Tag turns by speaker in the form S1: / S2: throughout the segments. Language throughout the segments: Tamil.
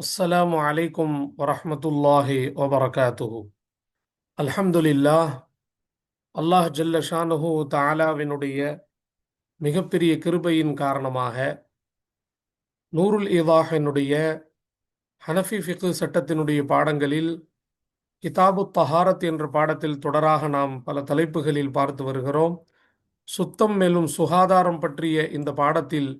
S1: السلام عليكم ورحمة الله وبركاته الحمد لله அல்லாஹ் ஜல்ல ஷானுஹு தாலாவினுடைய மிகப்பெரிய கிருபையின் காரணமாக நூருல் இவாஹினுடைய ஹனஃபி ஃபிக்கு சட்டத்தினுடைய பாடங்களில் கிதாபு தஹாரத் என்ற பாடத்தில் தொடராக நாம் பல தலைப்புகளில் பார்த்து வருகிறோம் சுத்தம் மேலும் சுகாதாரம் பற்றிய இந்த பாடத்தில்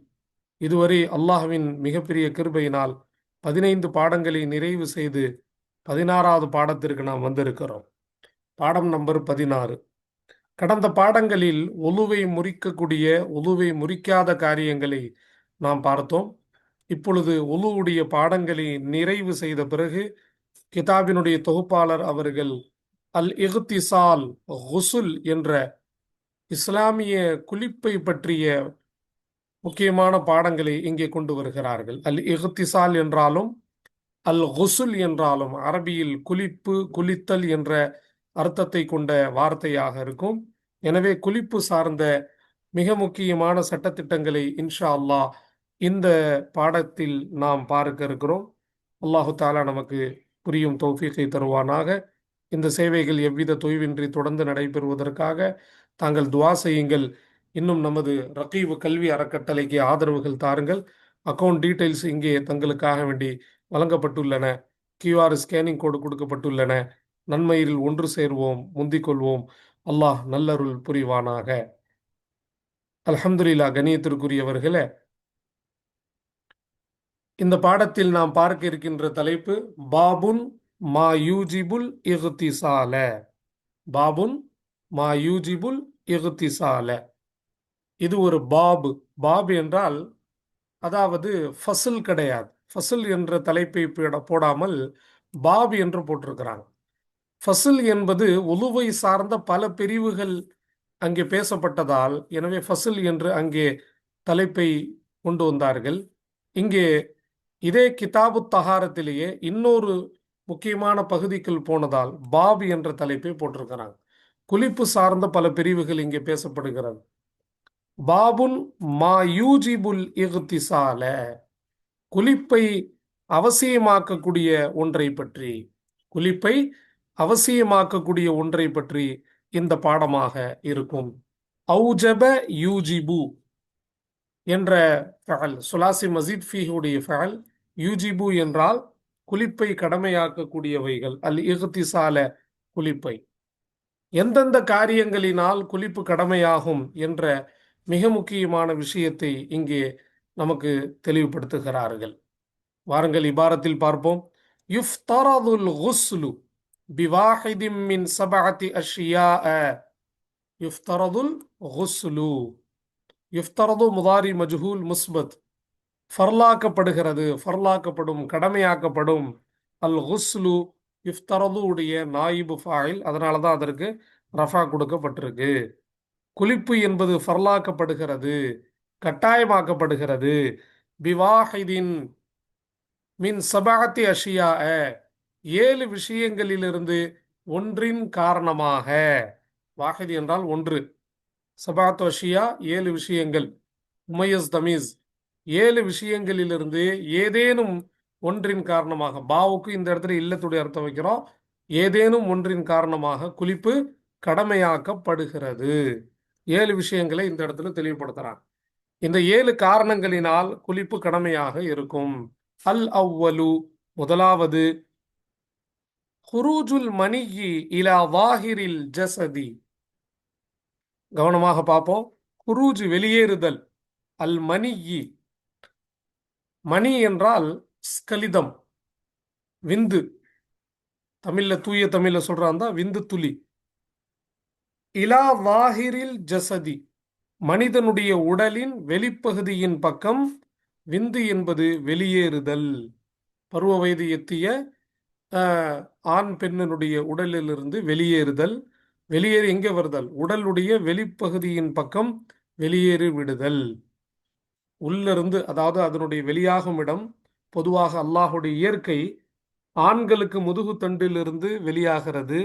S1: இதுவரை அல்லாஹ்வின் மிகப்பெரிய கிருபையினால் பதினைந்து பாடங்களை நிறைவு செய்து பதினாறாவது பாடத்திற்கு நாம் வந்திருக்கிறோம். பாடம் நம்பர் பதினாறு. கடந்த பாடங்களில் ஒலுவை முறிக்கக்கூடிய ஒலுவை முறிக்காத காரியங்களை நாம் பார்த்தோம். இப்பொழுது ஒலுவுடைய பாடங்களை நிறைவு செய்த பிறகு கிதாபினுடைய தொகுப்பாளர் அவர்கள் அல் இஹ்திசால் ஹுசுல் என்ற இஸ்லாமிய குளிப்பை பற்றிய முக்கியமான பாடங்களை இங்கே கொண்டு வருகிறார்கள். அல் இஹ்திசால் என்றாலும் அல் ஹுசுல் என்றாலும் அரபியில் குளிப்பு குளித்தல் என்ற அர்த்தத்தை கொண்ட வார்த்தையாக இருக்கும். எனவே குளிப்பு சார்ந்த மிக முக்கியமான சட்டத்திட்டங்களை இன்ஷா அல்லாஹ் இந்த பாடத்தில் நாம் பார்க்க இருக்கிறோம். அல்லாஹு தாலா நமக்கு புரியும் தௌஃபீகை தருவானாக. இந்த சேவைகள் எவ்வித தொய்வின்றி தொடர்ந்து நடைபெறுவதற்காக தாங்கள் துவா செய்யுங்கள். இன்னும் நமது ரகீவு கல்வி அறக்கட்டளைக்கு ஆதரவுகள் தாருங்கள். அக்கவுண்ட் டீட்டெயில்ஸ் இங்கே தங்களுக்காக வேண்டி வழங்கப்பட்டுள்ளன. கியூஆர் ஸ்கேனிங் கோடு கொடுக்கப்பட்டுள்ளன. நன்மையில் ஒன்று சேர்வோம் முந்திக்கொள்வோம் அல்லாஹ் நல்லருள் புரிவானாக. அலமதுல்லா கணியத்திற்குரியவர்களே இந்த பாடத்தில் நாம் பார்க்க இருக்கின்ற தலைப்பு பாபுன் மா யூஜிபுல் இஹ்திசால. பாபுன் மா யூஜிபுல் இஹ்திசால. இது ஒரு பாபு. பாப் என்றால் அதாவது ஃபசில் கிடையாது. ஃபசில் என்ற தலைப்பை போட- போடாமல் பாப் என்று போட்டிருக்கிறாங்க. ஃபசில் என்பது உழுவை சார்ந்த பல பிரிவுகள் அங்கே பேசப்பட்டதால் எனவே ஃபசில் என்று அங்கே தலைப்பை கொண்டு வந்தார்கள். இங்கே இதே கிதாபு தஹாரத்திலேயே இன்னொரு முக்கியமான பகுதிக்குள் போனதால் பாப் என்ற தலைப்பை போட்டிருக்கிறாங்க. குளிப்பு சார்ந்த பல பிரிவுகள் இங்கே பேசப்படுகிறது. பாபுன் மா யூஜிபுல் இகுத்திசால குளிப்பை அவசியமாக்கக்கூடிய ஒன்றை பற்றி குளிப்பை அவசியமாக்கக்கூடிய ஒன்றை பற்றி இந்த பாடமாக இருக்கும். ஔஜப யூஜிபு என்ற ஃபஅல் சுலாசி மசீத் ஃபீஹுடைய ஃபால் யூஜிபு என்றால் குளிப்பை கடமையாக்கக்கூடியவைகள் அல் இகுத்திசால குளிப்பை. எந்தெந்த காரியங்களினால் குளிப்பு கடமையாகும் என்ற மிக முக்கியமான விஷயத்தை இங்கே நமக்கு தெளிவுபடுத்துகிறார்கள். வாருங்கள் இபாரத்தில் பார்ப்போம். யுஃப்தரதுல் குஸ்லு பிவாஹிதிம் மின் சபஅத்தி அஷியா யுஃப்தரதுல் குஸ்லு. யுஃப்தரது முதாரி மஜ்ஹூல் முஸ்பத். ஃபர்லாக்கப்படுகிறது ஃபர்லாக்கப்படும் கடமையாக்கப்படும். அல் குஸ்லு யுஃப்தரது உடைய நாயிபு ஃபாயில் அதனால தான் அதற்கு ரஃபா கொடுக்கப்பட்டிருக்கு. குளிப்பு என்பது ஃபர்லாக்கப்படுகிறது கட்டாயமாக்கப்படுகிறது. பிவாஹிதின் மின் சபாத்தி அஷியா ஏழு விஷயங்களிலிருந்து ஒன்றின் காரணமாக. வாஹிதி என்றால் ஒன்று. சபாத் அஷியா ஏழு விஷயங்கள். உமையஸ் தமீஸ் ஏழு விஷயங்களிலிருந்து ஏதேனும் ஒன்றின் காரணமாக. பாவுக்கு இந்த இடத்துல இல்லத்துடைய அர்த்தம் வைக்கிறோம். ஏதேனும் ஒன்றின் காரணமாக குளிப்பு கடமையாக்கப்படுகிறது. ஏழு விஷயங்களை இந்த இடத்துல தெளிவுபடுத்துறாங்க இந்த ஏழு காரணங்களினால் குளிப்பு கடமையாக இருக்கும். அல் அவ்வலு முதலாவது ஹுரூஜுல் மணியி இலா வாஹிரில் ஜசதி. கவனமாக பார்ப்போம். குரூஜ் வெளியேறுதல் அல் மணியி. மணி என்றால் ஸ்கலிதம் விந்து. தமிழ்ல தூய தமிழ்ல சொல்றான் தான் விந்து துளி. இலா வாஹிரில் ஜசதி. மனிதனுடைய உடலின் வெளிப்பகுதியின் பக்கம் விந்து என்பது வெளியேறுதல். பருவ வயது எத்திய ஆண் பெண்ணினுடைய உடலிலிருந்து வெளியேறுதல். வெளியேறி எங்கே வருதல்? உடலுடைய வெளிப்பகுதியின் பக்கம் வெளியேறி விடுதல். உள்ளிருந்து அதாவது அதனுடைய வெளியாகும் இடம் பொதுவாக அல்லாஹுடைய இயற்கை ஆண்களுக்கு முதுகு தண்டிலிருந்து வெளியாகிறது.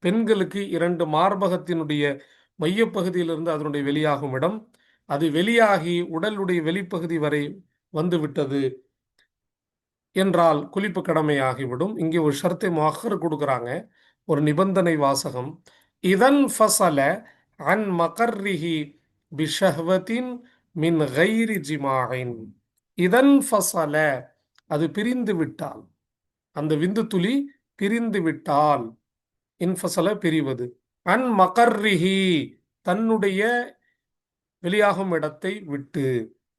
S1: பெண்களுக்கு இரண்டு மார்பகத்தினுடைய மையப்பகுதியிலிருந்து அதனுடைய வெளியாகும் இடம். அது வெளியாகி உடலுடைய வெளிப்பகுதி வரை வந்துவிட்டது என்றால் குளிப்பு கடமையாகிவிடும். இங்கே ஒரு ஷர்த்தை மகர் கொடுக்குறாங்க. ஒரு நிபந்தனை வாசகம். இதன் ஃபசல அன் மகர்ரிஹி பிஷஹ்வத்தின் மின் கைரி ஜிமாயின். இதன் ஃபசல. அது பிரிந்து விட்டால். அந்த விந்து துளி பிரிந்து விட்டால். இன்ஃபசல பிரிவது. அன் மகர்ரிஹி தன்னுடைய வெளியாகும் இடத்தை விட்டு.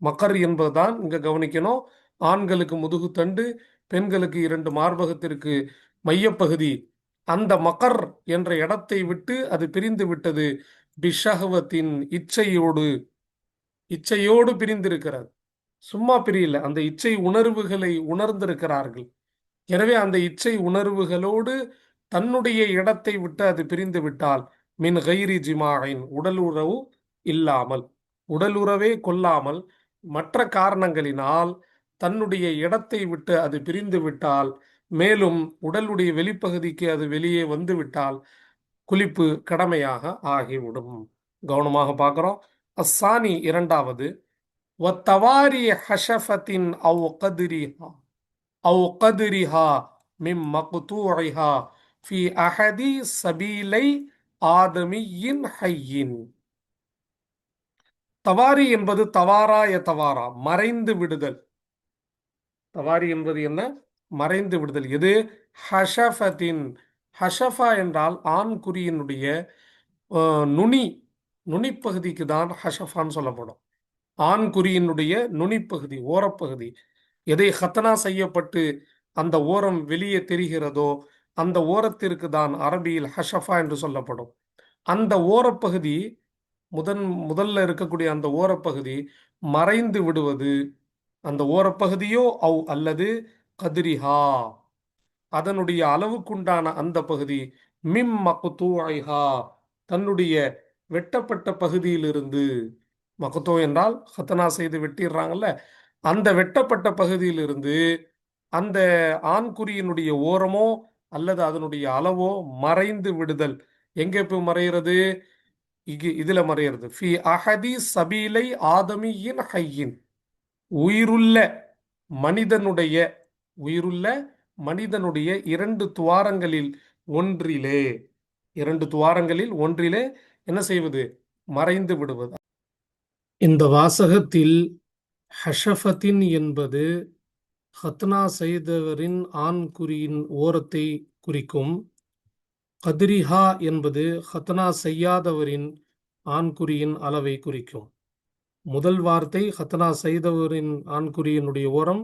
S1: மக்கர் என்பதுதான் இங்க கவனிக்கணும். ஆண்களுக்கு முதுகு தண்டு பெண்களுக்கு இரண்டு மார்பகத்திற்கு மையப்பகுதி. அந்த மக்கர் என்ற இடத்தை விட்டு அது பிரிந்து விட்டது. பிஷகவத்தின் இச்சையோடு இச்சையோடு பிரிந்திருக்கிறது சும்மா பிரியல அந்த இச்சை உணர்வுகளை உணர்ந்திருக்கிறார்கள். எனவே அந்த இச்சை உணர்வுகளோடு தன்னுடைய இடத்தை விட்டு அது பிரிந்து விட்டால் மின் கைரி ஜிமாயின் உடல் உறவு இல்லாமல் உடலுறவே கொல்லாமல் மற்ற காரணங்களினால் தன்னுடைய இடத்தை விட்டு அது பிரிந்து விட்டால் மேலும் உடலுடைய வெளிப்பகுதிக்கு அது வெளியே வந்து விட்டால் குளிப்பு கடமையாக ஆகிவிடும். கவனமாக பார்க்குறோம். அஸ்ஸானி இரண்டாவது வத்தவாரி ஹஷஃபத்தின் அவ் கதிரிஹா அவ் கதிரிஹா மிம் மக்தூஇஹா ஃபி அஹதி சபீலை ஆதமியின் ஹையின் தவாரி என்பது தவாராய தவாரா? மறைந்து விடுதல். தவாரி என்பது என்ன? மறைந்து விடுதல். எது? ஹஷஃபத்தின். ஹஷஃபா என்றால் ஆண் குறியினுடைய நுனி. நுனிப்பகுதிக்கு தான் ஹஷஃபான்னு சொல்லப்படும். ஆண் குறியினுடைய நுனிப்பகுதி ஓரப்பகுதி. எதை ஹத்தனா செய்யப்பட்டு அந்த ஓரம் வெளியே தெரிகிறதோ அந்த ஓரத்திற்கு தான் அரபியில் ஹஷஃபா என்று சொல்லப்படும். அந்த ஓரப்பகுதி முதன் முதல்ல இருக்கக்கூடிய அந்த ஓரப்பகுதி மறைந்து விடுவது அந்த ஓரப்பகுதியோ அவ் அல்லது கதிரிஹா. அதனுடைய அளவுக்குண்டான அந்த பகுதி மிம் மக்குத்தூஹா தன்னுடைய வெட்டப்பட்ட பகுதியிலிருந்து மக்தூ என்றால் ஹத்தனா செய்து வெட்டிடுறாங்கல்ல அந்த வெட்டப்பட்ட பகுதியிலிருந்து அந்த ஆண்குறியினுடைய ஓரமோ அல்லது அதனுடைய அளவோ மறைந்து விடுதல். எங்கே போய் மறைகிறது இங்கு இதுல மறைகிறது ஃபி அஹதி சபீலை ஆதமியின் ஹையின். உயிருள்ள மனிதனுடைய உயிருள்ள மனிதனுடைய இரண்டு துவாரங்களில் ஒன்றிலே இரண்டு துவாரங்களில் ஒன்றிலே என்ன செய்வது? மறைந்து விடுவது. இந்த வாசகத்தில் ஹஷஃபத்தின் என்பது ஹத்னா செய்தவரின் ஆண் குறியின் ஓரத்தை குறிக்கும். கதிரிஹா என்பது ஹத்னா செய்யாதவரின் ஆண்குறியின் அளவை குறிக்கும். முதல் வார்த்தை ஹத்னா செய்தவரின் ஆண்குறியினுடைய ஓரம்.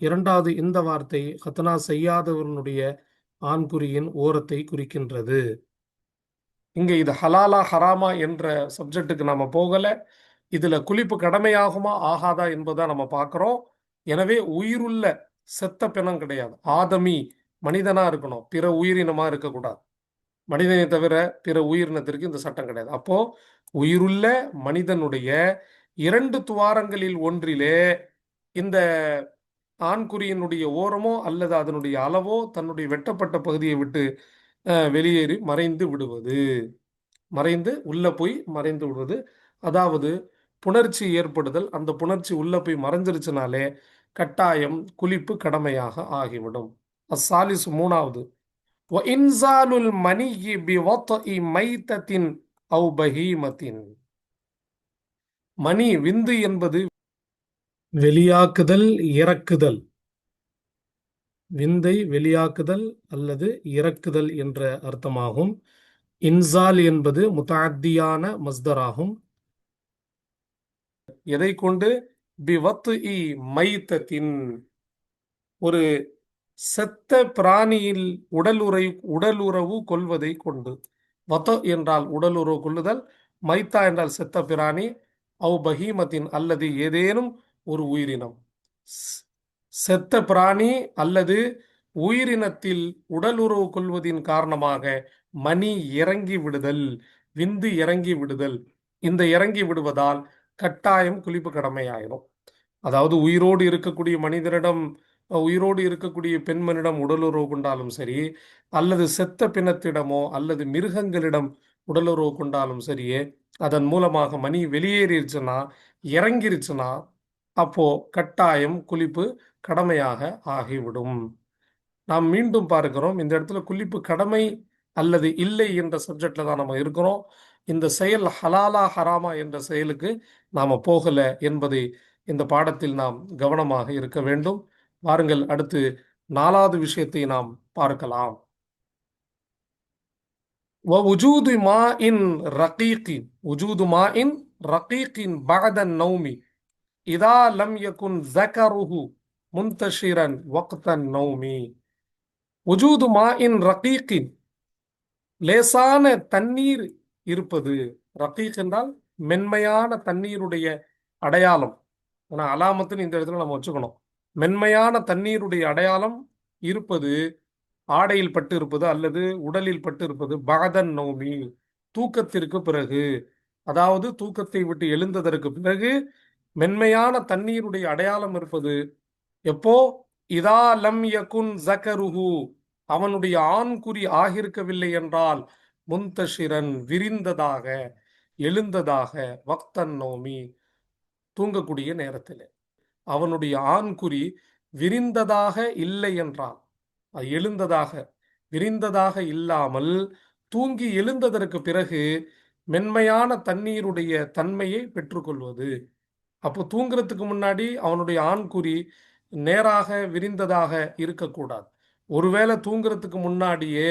S1: இரண்டாவது இந்த வார்த்தை ஹத்னா செய்யாதவனுடைய ஆண்குறியின் ஓரத்தை குறிக்கின்றது. இங்க இது ஹலாலா ஹராமா என்ற சப்ஜெக்ட்டுக்கு நாம போகல. இதுல குளிப்பு கடமையாகுமா ஆகாதா என்பதை நம்ம பார்க்குறோம். எனவே உயிருள்ள செத்த பிணம் கிடையாது. ஆதமி மனிதனா இருக்கணும். பிற உயிரினமா இருக்கக்கூடாது. மனிதனை தவிர பிற உயிரினத்திற்கு இந்த சட்டம் கிடையாது. அப்போ உயிருள்ள மனிதனுடைய இரண்டு துவாரங்களில் ஒன்றிலே இந்த ஆண்குறியினுடைய ஓரமோ அல்லது அதனுடைய அளவோ தன்னுடைய வெட்டப்பட்ட பகுதியை விட்டு அஹ், வெளியேறி மறைந்து விடுவது. மறைந்து உள்ள போய் மறைந்து விடுவது. அதாவது புணர்ச்சி ஏற்படுதல். அந்த புணர்ச்சி உள்ள போய் மறைஞ்சிருச்சுனாலே கட்டாயம் குளிப்பு கடமையாக ஆகிவிடும். அசாலிசு மூணாவது. இன்சாலுல் மணியி மைத்தத்தின் மணி விந்து என்பது வெளியாக்குதல் இறக்குதல். விந்தை வெளியாக்குதல் அல்லது இறக்குதல் என்ற அர்த்தமாகும். இன்சால் என்பது முத்தாத்தியான மஸ்தராகும். எதை கொண்டு? பிவத்து இ மைத்தத்தின் ஒரு செத்த பிராணியில் உடலுறை உடலுறவு கொள்வதை கொண்டு. வத என்றால் உடலுறவு கொள்ளுதல் மைத்தா என்றால் செத்த பிராணி அவ் பஹீமத்தின் அல்லது ஏதேனும் ஒரு உயிரினம். செத்த பிராணி அல்லது உயிரினத்தில் உடலுறவு கொள்வதின் காரணமாக மணி இறங்கி விடுதல் விந்து இறங்கி விடுதல். இந்த இறங்கி விடுவதால் கட்டாயம் குளிப்பு கடமையாயிரும். அதாவது உயிரோடு இருக்கக்கூடிய மனிதரிடம் உயிரோடு இருக்கக்கூடிய பெண்மனிடம் உடலுறவு கொண்டாலும் சரி அல்லது செத்த பிணத்திடமோ அல்லது மிருகங்களிடம் உடலுறவு கொண்டாலும் சரியே அதன் மூலமாக மணி வெளியேறிடுச்சுன்னா இறங்கிருச்சுன்னா அப்போ கட்டாயம் குளிப்பு கடமையாக ஆகிவிடும். நாம் மீண்டும் பார்க்கிறோம் இந்த இடத்துல குளிப்பு கடமை அல்லது இல்லை என்ற சப்ஜெக்ட்ல தான் நம்ம இருக்கிறோம். இந்த செயல் ஹலாலா ஹராமா என்ற செயலுக்கு நாம போகல என்பதை இந்த பாடத்தில் நாம் கவனமாக இருக்க வேண்டும் வாருங்கள் அடுத்து நாலாவது விஷயத்தை நாம் பார்க்கலாம் ووجود ماء رقيق وجود ماء رقيق بعد النوم إذا لم يكن ذكره منتشرا وقت النوم وجود ماء رقيق லேசான தண்ணீர் இருப்பது ரக்கீக் என்றால் மென்மையான தண்ணீருடைய அடையாளம். ஆனா அலாமத்துன்னு இந்த இடத்துல நம்ம வச்சுக்கணும். மென்மையான தண்ணீருடைய அடையாளம் இருப்பது ஆடையில் பட்டு இருப்பது அல்லது உடலில் பட்டு இருப்பது. பாதன் நோமி தூக்கத்திற்கு பிறகு. அதாவது தூக்கத்தை விட்டு எழுந்ததற்கு பிறகு மென்மையான தண்ணீருடைய அடையாளம் இருப்பது. எப்போ? இதா லம் யகுன் ஜகருஹு. அவனுடைய ஆண்குறி ஆகியிருக்கவில்லை என்றால் முந்தஷிரன் விரிந்ததாக எழுந்ததாக வக்தன் நோமி தூங்கக்கூடிய நேரத்தில். அவனுடைய ஆண்குறி விரிந்ததாக இல்லை என்றால் அது எழுந்ததாக விரிந்ததாக இல்லாமல் தூங்கி எழுந்ததற்கு பிறகு மென்மையான தண்ணீருடைய தன்மையை பெற்றுக்கொள்வது. அப்போ தூங்குறதுக்கு முன்னாடி அவனுடைய ஆண்குறி நேராக விரிந்ததாக இருக்கக்கூடாது. ஒருவேளை தூங்குறதுக்கு முன்னாடியே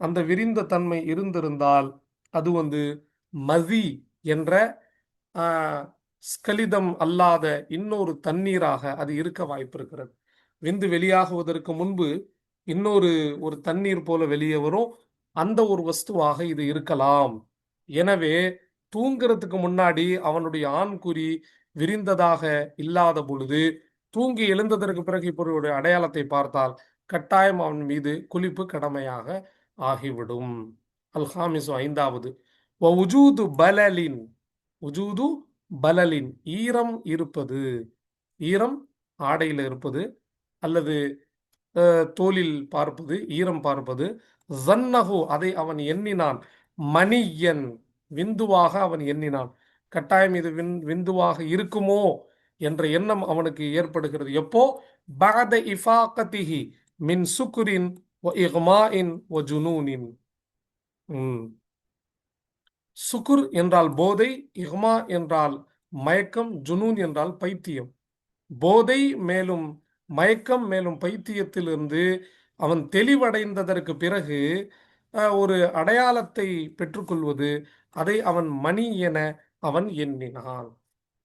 S1: அந்த விரிந்த தன்மை இருந்திருந்தால் அது வந்து மதி என்ற ஆஹ், ஸ்கலிதம் அல்லாத இன்னொரு தண்ணீராக அது இருக்க வாய்ப்பு இருக்கிறது விந்து வெளியாகுவதற்கு முன்பு இன்னொரு ஒரு தண்ணீர் போல வெளியே வரும். அந்த ஒரு வஸ்துவாக இது இருக்கலாம். எனவே தூங்குறதுக்கு முன்னாடி அவனுடைய ஆண்குறி விரிந்ததாக இல்லாத பொழுது தூங்கி எழுந்ததற்கு பிறகு இப்போ அடையாளத்தை பார்த்தால் கட்டாயம் அவன் மீது குளிப்பு கடமையாக ஆகிவிடும். அல்ஹாமிசு ஐந்தாவது வ உஜூது பலலின் உஜூது பலலின் ஈரம் இருப்பது ஈரம் ஆடையில் இருப்பது அல்லது தோலில் பார்ப்பது ஈரம் பார்ப்பது ஜன்னஹு அதை அவன் எண்ணினான். மணியன் விந்துவாக அவன் எண்ணினான். கட்டாயம் இது வின் விந்துவாக இருக்குமோ என்ற எண்ணம் அவனுக்கு ஏற்படுகிறது. எப்போ? பகத இஃபாகதிஹி மின் சுக்குரின் வ இக்மாஇன் ஜுனூனின் சுக்குர் என்றால் போதை இஹ்மா என்றால் மயக்கம் ஜுனூன் என்றால் பைத்தியம். போதை மேலும் மயக்கம் மேலும் பைத்தியத்திலிருந்து அவன் தெளிவடைந்ததற்கு பிறகு அஹ், ஒரு அடையாளத்தை பெற்றுக்கொள்வது அதை அவன் மணி என அவன் எண்ணினான்.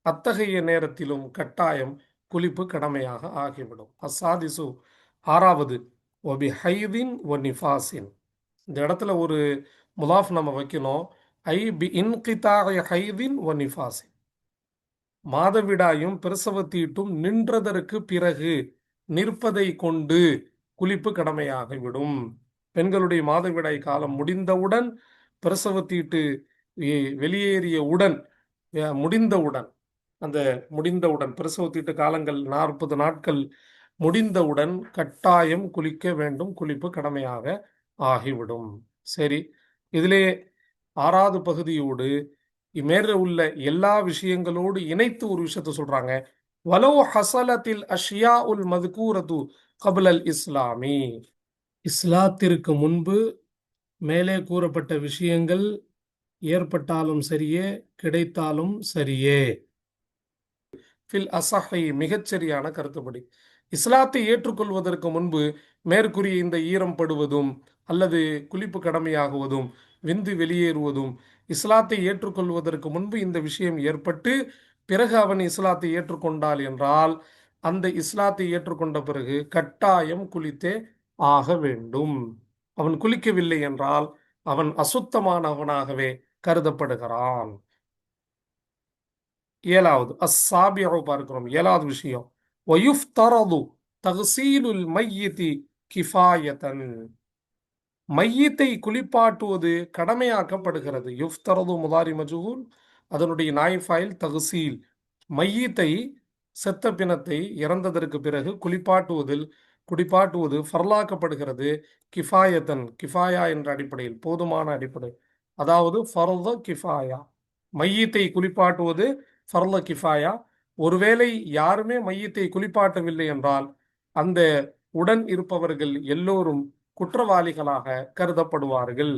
S1: அத்தகைய நேரத்திலும் கட்டாயம் குளிப்பு கடமையாக ஆகிவிடும். அசாதிசு ஆறாவது ஒபி ஹைதின் ஒ நிஃபாசின் இந்த இடத்துல ஒரு முலாஃப் நம்ம வைக்கணும். ஐ பி இன்கிதாய ஹைதின் ஒ நிஃபாசின் மாதவிடாயும் பிரசவத்தீட்டும் நின்றதற்கு பிறகு நிற்பதை கொண்டு குளிப்பு கடமையாகிவிடும். பெண்களுடைய மாதவிடாய் காலம் முடிந்தவுடன் பிரசவத்தீட்டு வெளியேறிய உடன் முடிந்தவுடன் அந்த முடிந்தவுடன் பிரசவத்தீட்டு காலங்கள் நாற்பது நாட்கள் முடிந்தவுடன் கட்டாயம் குளிக்க வேண்டும். குளிப்பு கடமையாக ஆகிவிடும். சரி. இதிலே ஆறாவது பகுதியோடு மேற உள்ள எல்லா விஷயங்களோடு இணைத்து ஒரு விஷயத்தை சொல்றாங்க. வலோ ஹசலத்தில் அஷ்யா உல் மதுகூரது கபலல் இஸ்லாமி. இஸ்லாத்திற்கு முன்பு மேலே கூறப்பட்ட விஷயங்கள் ஏற்பட்டாலும் சரியே கிடைத்தாலும் சரியே. ஃபில் அசஹை மிகச்சரியான கருத்துப்படி. இஸ்லாத்தை ஏற்றுக்கொள்வதற்கு முன்பு மேற்கூறிய இந்த ஈரம் படுவதும் அல்லது குளிப்பு கடமையாகுவதும் விந்து வெளியேறுவதும் இஸ்லாத்தை ஏற்றுக்கொள்வதற்கு முன்பு இந்த விஷயம் ஏற்பட்டு பிறகு அவன் இஸ்லாத்தை ஏற்றுக்கொண்டால் என்றால் அந்த இஸ்லாத்தை ஏற்றுக்கொண்ட பிறகு கட்டாயம் குளித்தே ஆக வேண்டும். அவன் குளிக்கவில்லை என்றால் அவன் அசுத்தமானவனாகவே கருதப்படுகிறான். ஏழாவது அஸ்ஸாபியு பார்க்கிறோம். ஏழாவது விஷயம். ஒயுஃப்தரது தஹசீலுல் மையத்தி கிஃபாயத்தன் மையத்தை குளிப்பாட்டுவது கடமையாக்கப்படுகிறது. யுஃப்தரது முதாரி மஜூல் அதனுடைய நாய்ஃபாயில் தஹசீல் மையத்தை செத்த பிணத்தை இறந்ததற்கு பிறகு குளிப்பாட்டுவதில் குடிப்பாட்டுவது ஃபர்லாக்கப்படுகிறது. கிஃபாயத்தன் கிஃபாயா என்ற அடிப்படையில் போதுமான அடிப்படை. அதாவது ஃபர்த கிஃபாயா. மையத்தை குளிப்பாட்டுவது ஃபர்ல கிஃபாயா. ஒருவேளை யாருமே மையத்தை குளிப்பாட்டவில்லை என்றால் அந்த உடன் இருப்பவர்கள் எல்லோரும் குற்றவாளிகளாக கருதப்படுவார்கள்.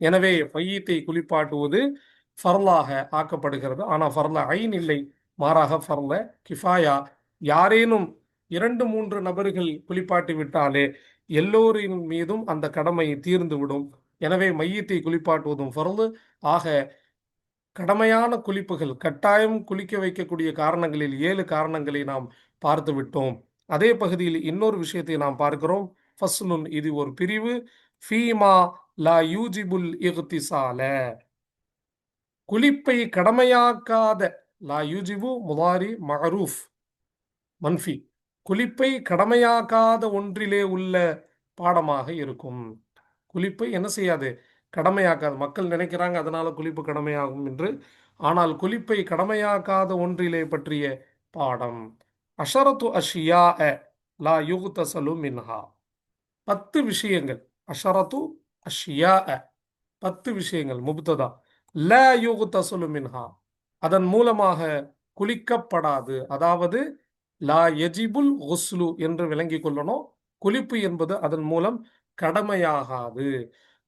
S1: எனவே மையத்தை குளிப்பாட்டுவது ஃபர்லாக ஆக்கப்படுகிறது. ஆனால் ஃபர்ல ஐன் இல்லை. மாறாக ஃபர்ல கிஃபாயா யாரேனும் இரண்டு மூன்று நபர்கள் குளிப்பாட்டி விட்டாலே எல்லோரின் மீதும் அந்த கடமை தீர்ந்து விடும் எனவே மையத்தை குளிப்பாட்டுவதும் ஃபர்லு. ஆக கடமையான குளிப்புகள் கட்டாயம் குளிக்க வைக்கக்கூடிய காரணங்களில் ஏழு காரணங்களை நாம் பார்த்து விட்டோம். அதே பகுதியில் இன்னொரு விஷயத்தை நாம் பார்க்கிறோம். ஃபஸ்லுன் இது ஒரு பிரிவு. ஃபீமா லா யூஜிபுல் இகுத்திசால குளிப்பை கடமையாக்காத லா யூஜிபு முதாரி மஹரூஃப். மன்ஃபி குளிப்பை கடமையாக்காத ஒன்றிலே உள்ள பாடமாக இருக்கும். குளிப்பை என்ன செய்யாது? கடமையாக்காது மக்கள் நினைக்கிறாங்க அதனால குளிப்பு கடமையாகும் என்று. ஆனால் குளிப்பை கடமையாக்காத ஒன்றிலே பற்றிய பாடம் அஷரத்து அஷியா லா யுகுத்தசலு மின்ஹா. பத்து விஷயங்கள் அஷரத்து அஷியா பத்து விஷயங்கள் முப்ததா ல யுகுத்தசலு மின்ஹா. அதன் மூலமாக குளிக்கப்படாது. அதாவது லா எஜிபுல் ஒஸ்லு என்று விளங்கிக் கொள்ளணும். குளிப்பு என்பது அதன் மூலம் கடமையாகாது.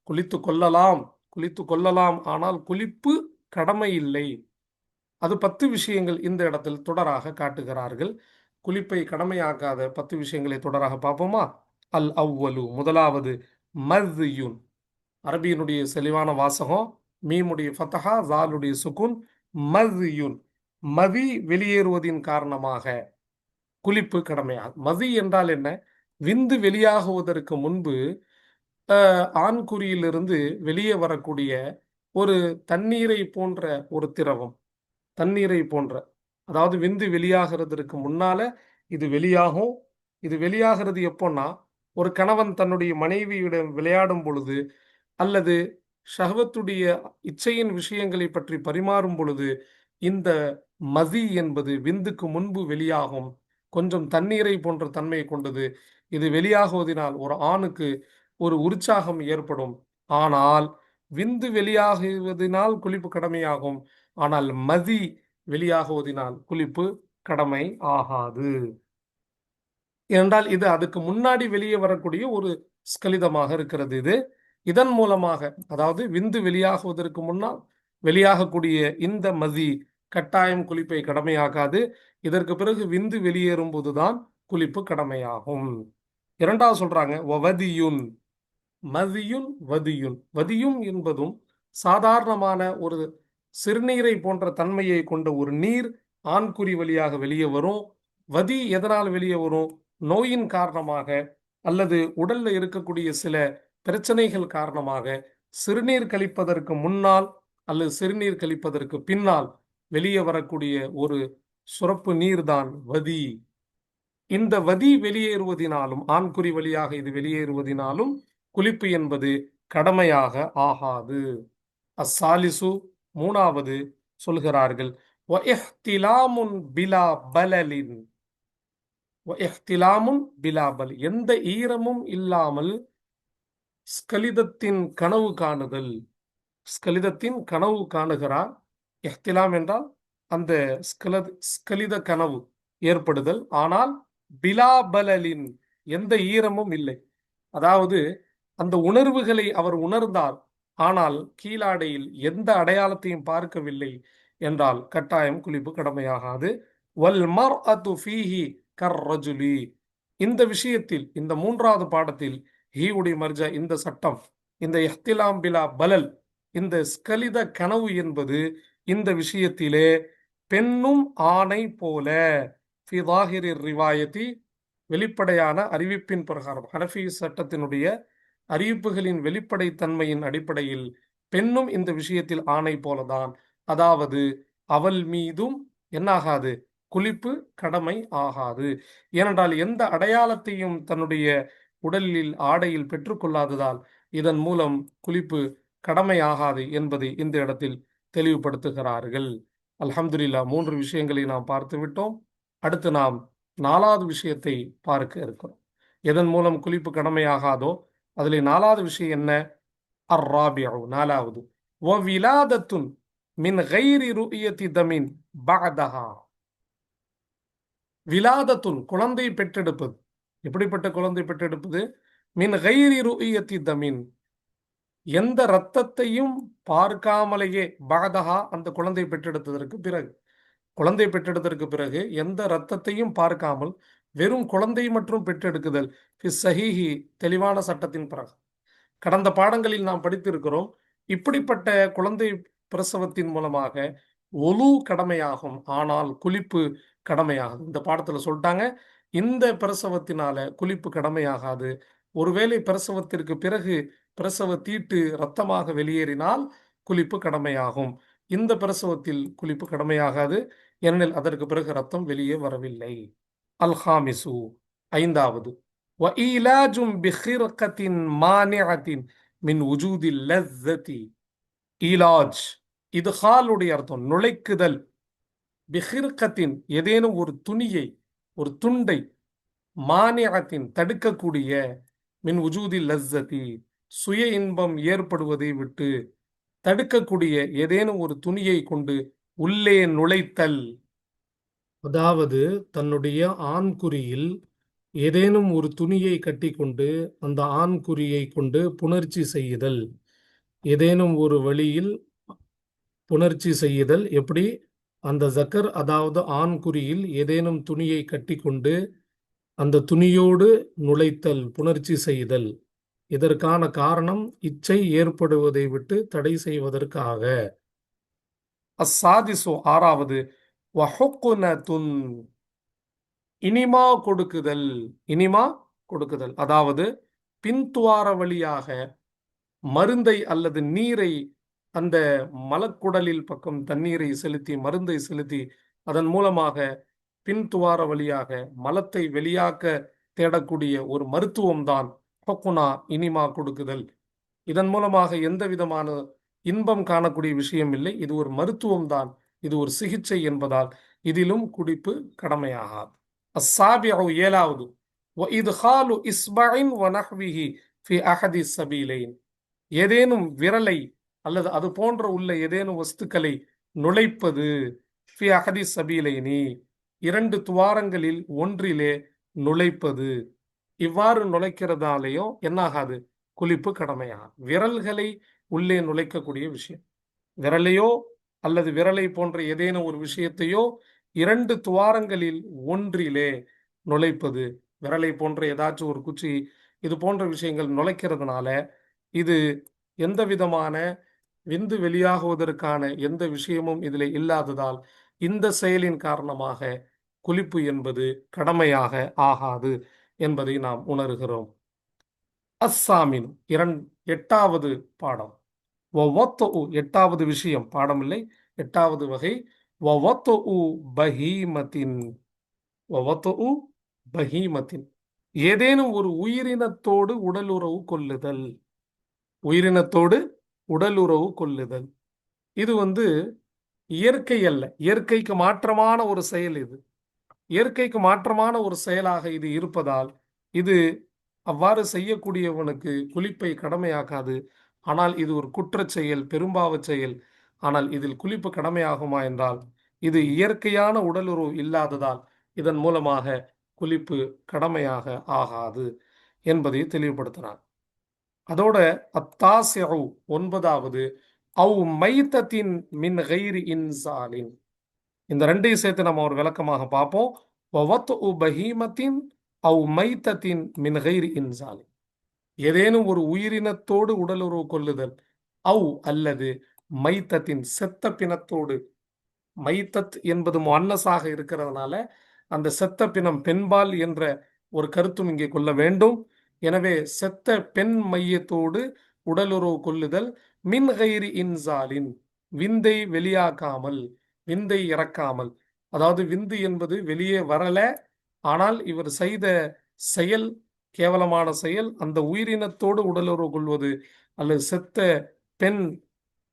S1: குளித்து கொள்ளலாம் குளித்து கொள்ளலாம். ஆனால் குளிப்பு கடமை இல்லை அது பத்து விஷயங்கள் இந்த இடத்தில் தொடராக காட்டுகிறார்கள். குளிப்பை கடமையாக்காத பத்து விஷயங்களை தொடராக பார்ப்போமா? அல் அவ்வலு. முதலாவது மத்யுன் அரபியினுடைய செலிவான வாசகம். மீமுடைய ஃபத்தஹா ஜாலுடைய சுகுன். மத்யுன் மதி வெளியேறுவதின் காரணமாக குளிப்பு கடமையாகும் மதி என்றால் என்ன? விந்து வெளியாகுவதற்கு முன்பு ஆண்குறியிலிருந்து வெளியே வரக்கூடிய ஒரு தண்ணீரை போன்ற ஒரு திரவம் தண்ணீரை போன்ற அதாவது விந்து வெளியாகிறதுக்கு முன்னால இது வெளியாகும். இது வெளியாகிறது எப்போன்னா ஒரு கணவன் தன்னுடைய மனைவியிடம் விளையாடும் பொழுது அல்லது ஷஹவத்துடைய இச்சையின் விஷயங்களை பற்றி பரிமாறும் பொழுது இந்த மதி என்பது விந்துக்கு முன்பு வெளியாகும். கொஞ்சம் தண்ணீரை போன்ற தன்மை கொண்டது. இது வெளியாகுவதனால் ஒரு ஆணுக்கு ஒரு உற்சாகம் ஏற்படும். ஆனால் விந்து வெளியாகுவதனால் குளிப்பு கடமையாகும். ஆனால் மதி வெளியாகுவதனால் குளிப்பு கடமை ஆகாது. என்றால் இது அதுக்கு முன்னாடி வெளியே வரக்கூடிய ஒரு ஸ்கலிதமாக இருக்கிறது இது. இதன் மூலமாக அதாவது விந்து வெளியாகுவதற்கு முன்னால் வெளியாகக்கூடிய இந்த மதி கட்டாயம் குளிப்பை கடமையாகாது இதற்கு பிறகு விந்து வெளியேறும் போதுதான் குளிப்பு கடமையாகும். இரண்டாவது சொல்றாங்க ஒவதியுன் மதியுன் வதியுன். வதியும் என்பதும் சாதாரணமான ஒரு சிறுநீரை போன்ற தன்மையை கொண்ட ஒரு நீர் ஆண்குறி வழியாக வெளியே வரும். வதி எதனால் வெளியே வரும்? நோயின் காரணமாக அல்லது உடல்ல இருக்கக்கூடிய சில பிரச்சனைகள் காரணமாக சிறுநீர் கழிப்பதற்கு முன்னால் அல்லது சிறுநீர் கழிப்பதற்கு பின்னால் வெளியே வரக்கூடிய ஒரு சுரப்பு நீர்தான் வதி. இந்த வதி வெளியேறுவதினாலும் ஆண்குறி வழியாக இது வெளியேறுவதினாலும் குளிப்பு என்பது கடமையாக ஆகாது. அஸ்ஸாலிசு மூணாவது சொல்கிறார்கள். பிலா பலலின். பிலா பல். எந்த ஈரமும் இல்லாமல் ஸ்கலிதத்தின் கனவு காணுதல். ஸ்கலிதத்தின் கனவு காணுகிறார் எஹ்திலாம் என்றால் அந்த ஸ்கலத் ஸ்கலித கனவு ஏற்படுதல். ஆனால் பிலாபலலின் எந்த ஈரமும் இல்லை. அதாவது அந்த உணர்வுகளை அவர் உணர்ந்தார். ஆனால் கீழாடையில் எந்த அடையாளத்தையும் பார்க்கவில்லை என்றால் கட்டாயம் குளிப்பு கடமையாகாது. வல் மர் அத்து ஃபீஹி கர் ரஜுலி இந்த விஷயத்தில் இந்த மூன்றாவது பாடத்தில் ஹீவுடி மர்ஜா இந்த சட்டம் இந்த எஹ்திலாம் பிலா பலல் இந்த ஸ்கலித கனவு என்பது இந்த விஷயத்திலே பெண்ணும் ஆணை போல ரிவாயத்தி வெளிப்படையான அறிவிப்பின் பிரகாரம் ஹனஃபி சட்டத்தினுடைய அறிவிப்புகளின் வெளிப்படைத்தன்மையின் அடிப்படையில் பெண்ணும் இந்த விஷயத்தில் ஆணை போலதான். அதாவது அவள் மீதும் என்னாகாது? குளிப்பு கடமை ஆகாது. ஏனென்றால் எந்த அடையாளத்தையும் தன்னுடைய உடலில் ஆடையில் பெற்றுக்கொள்ளாததால் இதன் மூலம் குளிப்பு கடமை ஆகாது என்பதை இந்த இடத்தில் தெளிவுபடுத்துகிறார்கள். அல்ஹம்துலில்லா மூன்று விஷயங்களை நாம் பார்த்து விட்டோம். அடுத்து நாம் நாலாவது விஷயத்தை பார்க்க இருக்கிறோம். எதன் மூலம் குளிப்பு கடமையாகாதோ அதில் நாலாவது விஷயம் என்ன? அர்ராபியு நாலாவது. விலாதத்துன் மின் கைரி ருயத்தி தமின் பகதஹா விலாதத்துன் குழந்தை பெற்றெடுப்பது. எப்படிப்பட்ட குழந்தை பெற்றெடுப்பது? மின் கைரி ருயத்தி தமின். எந்த இரத்தத்தையும் பார்க்காமலேயே பகதஹா அந்த குழந்தை பெற்றெடுத்ததற்கு பிறகு. குழந்தை பெற்றெடுத்ததற்கு பிறகு எந்த இரத்தத்தையும் பார்க்காமல் வெறும் குழந்தை மற்றும் பெற்றெடுக்குதல் சஹீஹி தெளிவான சட்டத்தின் பிறகு. கடந்த பாடங்களில் நாம் படித்திருக்கிறோம் இப்படிப்பட்ட குழந்தை பிரசவத்தின் மூலமாக ஒலு கடமையாகும் ஆனால் குளிப்பு கடமையாகும் இந்த பாடத்துல சொல்லிட்டாங்க இந்த பிரசவத்தினால குளிப்பு கடமையாகாது. ஒருவேளை பிரசவத்திற்கு பிறகு பிரசவ தீட்டு ரத்தமாக வெளியேறினால் குளிப்பு கடமையாகும். இந்த பிரசவத்தில் குளிப்பு கடமையாகாது ஏனெனில் அதற்கு பிறகு ரத்தம் வெளியே வரவில்லை. அல்ஹாமிசு ஐந்தாவது وإيلاج بخرقة مانعة من وجود اللذة ஈலாஜ் இது ஹாலுடைய அர்த்தம் நுழைக்குதல் பிஹிர்கத்தின் ஏதேனும் ஒரு துணியை ஒரு துண்டை மானியத்தின் தடுக்கக்கூடிய மின் உஜூதி லஸ்ஸதி சுய இன்பம் ஏற்படுவதை விட்டு தடுக்கக்கூடிய ஏதேனும் ஒரு துணியை கொண்டு உள்ளே நுழைத்தல் அதாவது தன்னுடைய ஆண்குறியில் ஏதேனும் ஒரு துணியை கட்டிக்கொண்டு அந்த ஆண்குறியை கொண்டு புணர்ச்சி செய்யுதல். ஏதேனும் ஒரு வழியில் புணர்ச்சி செய்யுதல். எப்படி? அந்த ஜக்கர் அதாவது ஆண்குறியில் ஏதேனும் துணியை கட்டிக்கொண்டு அந்த துணியோடு நுழைத்தல் புணர்ச்சி செய்தல். இதற்கான காரணம் இச்சை ஏற்படுவதை விட்டு தடை செய்வதற்காக. அஸ்ஸாதிசு ஆறாவது வஹுக்குனதுன். இனிமா கொடுக்குதல் இனிமா கொடுக்குதல். அதாவது பின்துவார வழியாக மருந்தை அல்லது நீரை அந்த மலக்குடலில் பக்கம் தண்ணீரை செலுத்தி மருந்தை செலுத்தி அதன் மூலமாக பின்துவார வழியாக மலத்தை வெளியாக்க தேடக்கூடிய ஒரு மருத்துவம் தான் ஹொக்குனா இனிமா கொடுக்குதல். இதன் மூலமாக எந்த விதமான இன்பம் காணக்கூடிய விஷயம் இல்லை. இது ஒரு மருத்துவம் தான் இது ஒரு சிகிச்சை என்பதால் இதிலும் குடிப்பு கடமையாகாது அஸ்ஸாபிஉ ஏழாவது وإدخال إصبع ونحوه في أحد السبيلين ஏதேனும் விரலை அல்லது அது போன்ற உள்ள ஏதேனும் வஸ்துக்களை நுழைப்பது ஃபி அஹதி சபீலைனி இரண்டு துவாரங்களில் ஒன்றிலே நுழைப்பது இவ்வாறு நுழைக்கிறதாலேயும் என்னாகாது குளிப்பு கடமையாகும் விரல்களை உள்ளே நுழைக்கக்கூடிய விஷயம் விரலையோ அல்லது விரலை போன்ற ஏதேனும் ஒரு விஷயத்தையோ இரண்டு துவாரங்களில் ஒன்றிலே நுழைப்பது. விரலை போன்ற ஏதாச்சும் ஒரு குச்சி இது போன்ற விஷயங்கள் நுழைக்கிறதுனால இது எந்த விதமான விந்து வெளியாகுவதற்கான எந்த விஷயமும் இதில் இல்லாததால் இந்த செயலின் காரணமாக குளிப்பு என்பது கடமையாக ஆகாது என்பதை நாம் உணர்கிறோம். அஸ்ஸாமின் இரண் எட்டாவது பாடம். ஒவ்வொத்தொ எட்டாவது விஷயம் பாடமில்லை. எட்டாவது வகை ஒவ்வொத்தொ பஹீமத்தின். பஹீமத்தின். ஏதேனும் ஒரு உயிரினத்தோடு உடலுறவு கொள்ளுதல். உயிரினத்தோடு உடலுறவு கொள்ளுதல். இது வந்து இயற்கை அல்ல. இயற்கைக்கு மாற்றமான ஒரு செயல் இது. இயற்கைக்கு மாற்றமான ஒரு செயலாக இது இருப்பதால் இது அவ்வாறு செய்யக்கூடியவனுக்கு குளிப்பை கடமையாக்காது. ஆனால் இது ஒரு குற்றச் செயல் பெரும்பாவச் செயல். ஆனால் இதில் குளிப்பு கடமையாகுமா என்றால் இது இயற்கையான உடலுறவு இல்லாததால் இதன் மூலமாக குளிப்பு கடமையாக ஆகாது என்பதை தெளிவுபடுத்தினார். அதோட அத்தாசியு ஒன்பதாவது அவ் மைத்தத்தின் மின் கைரி இன்சாலின். இந்த ரெண்டையும் சேர்த்து நம்ம ஒரு விளக்கமாக பார்ப்போம். வவத்து பஹீமத்தின் அவ் மைத்தத்தின் மின் கைரி இன்சாலின். ஏதேனும் ஒரு உயிரினத்தோடு உடலுறவு கொள்ளுதல் அவ் அல்லது மைத்தத்தின் செத்த பிணத்தோடு மைத்தத் என்பது மன்னஸாக இருக்கிறதுனால அந்த செத்த பிணம் பெண்பால் என்ற ஒரு கருத்தும் இங்கே கொள்ள வேண்டும். எனவே செத்த பெண் மையத்தோடு உடலுறவு கொள்ளுதல் மின் கயிறு இன்சாலின் விந்தை வெளியாக்காமல் விந்தை இறக்காமல். அதாவது விந்து என்பது வெளியே வரல ஆனால் இவர் செய்த செயல் கேவலமான செயல் அந்த உயிரினத்தோடு உடலுறவு கொள்வது அல்லது செத்த பெண்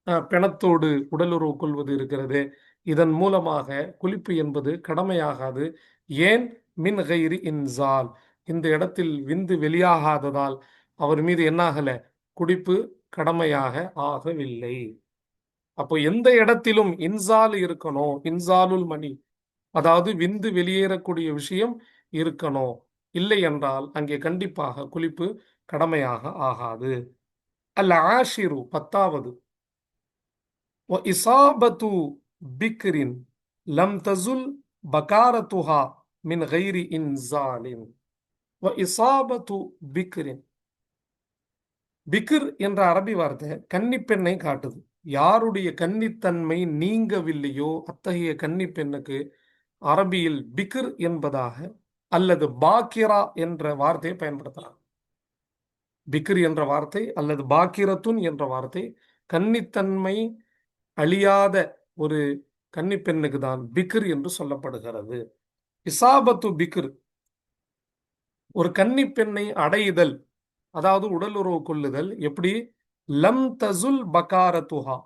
S1: பிணத்தோடு உடலுறவு கொள்வது இருக்கிறது. இதன் மூலமாக குளிப்பு என்பது கடமையாகாது. ஏன்? மின் கைரி இன்சால். இந்த இடத்தில் விந்து வெளியாகாததால் அவர் மீது என்னாகல? குடிப்பு கடமையாக ஆகவில்லை. அப்போ எந்த இடத்திலும் இன்சால் இருக்கணும். இன்சாலுல் மணி. அதாவது விந்து வெளியேறக்கூடிய விஷயம் இருக்கணும். இல்லை என்றால் அங்கே கண்டிப்பாக குளிப்பு கடமையாக ஆகாது. அல் ஆஷிரு பத்தாவது. இசாபத்து பிக்ரின் லம் தசுல் பகாரத்துஹா மின் கைரி இன்சாலின் இசாபத்து பிக்ரின் பிக்ர் என்ற அரபி வார்த்தை கன்னிப்பெண்ணை காட்டுது. யாருடைய கன்னித்தன்மை நீங்கவில்லையோ அத்தகைய கன்னிப்பெண்ணுக்கு அரபியில் பிக்ர் என்பதாக அல்லது பாக்கிரா என்ற வார்த்தையை பயன்படுத்தலாம். பிக்ரி என்ற வார்த்தை அல்லது பாக்கிரத்துன் என்ற வார்த்தை கன்னித்தன்மை அழியாத ஒரு கன்னிப்பெண்ணுக்கு தான் பிக்ர் என்று சொல்லப்படுகிறது. இசாபத்து பிக்ர் ஒரு கன்னிப்பெண்ணை அடையுதல் அதாவது உடல் உறவு கொள்ளுதல் எப்படி? லம் தசுல் பகாரத்துஹா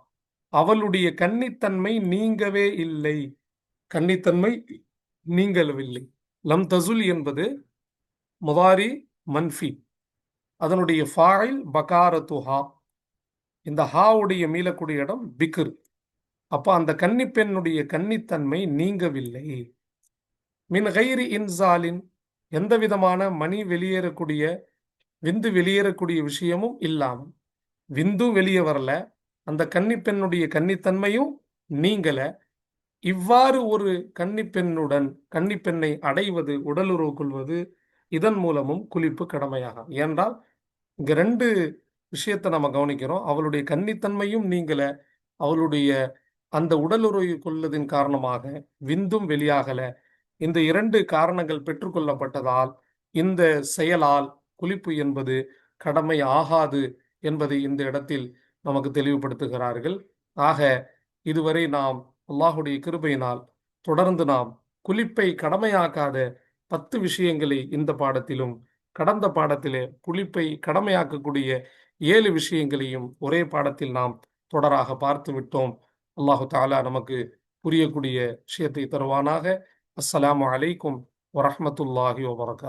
S1: அவளுடைய கன்னித்தன்மை நீங்கவே இல்லை. கன்னித்தன்மை நீங்கவில்லை. லம் தசுல் என்பது முதாரி மன்ஃபி. அதனுடைய ஃபாயில் பகாரத்துஹா. இந்த ஹாவுடைய மீளக்கூடிய இடம் பிக்ர். அப்போ அந்த கன்னிப்பெண்ணுடைய கன்னித்தன்மை நீங்கவில்லை. மின் கைரி இன்சாலின் எந்த விதமான மணி வெளியேறக்கூடிய விந்து வெளியேறக்கூடிய விஷயமும் இல்லாமல் விந்தும் வெளியே வரல. அந்த கன்னிப்பெண்ணுடைய கன்னித்தன்மையும் நீங்கலை. இவ்வாறு ஒரு கன்னிப்பெண்ணுடன் கன்னிப்பெண்ணை அடைவது உடலுறவு கொள்வது இதன் மூலமும் குளிப்பு கடமையாகும். ஏனென்றால் இங்க ரெண்டு விஷயத்தை நம்ம கவனிக்கிறோம். அவளுடைய கன்னித்தன்மையும் நீங்கள அவளுடைய அந்த உடலுறவு கொள்ளதின் காரணமாக விந்தும் வெளியாகல. இந்த இரண்டு காரணங்கள் பெற்றுக்கொள்ளப்பட்டதால் இந்த செயலால் குளிப்பு என்பது கடமை ஆகாது என்பதை இந்த இடத்தில் நமக்கு தெளிவுபடுத்துகிறார்கள். ஆக இதுவரை நாம் அல்லாஹுடைய கிருபையினால் தொடர்ந்து நாம் குளிப்பை கடமையாக்காத பத்து விஷயங்களை இந்த பாடத்திலும் கடந்த பாடத்திலே குளிப்பை கடமையாக்கக்கூடிய ஏழு விஷயங்களையும் ஒரே பாடத்தில் நாம் தொடராக பார்த்து விட்டோம். அல்லாஹு தாலா நமக்கு புரியக்கூடிய விஷயத்தை தருவானாக. அஸ்ஸலாமு அலைக்கும் வரமத்துல்லாஹி வபரகாத்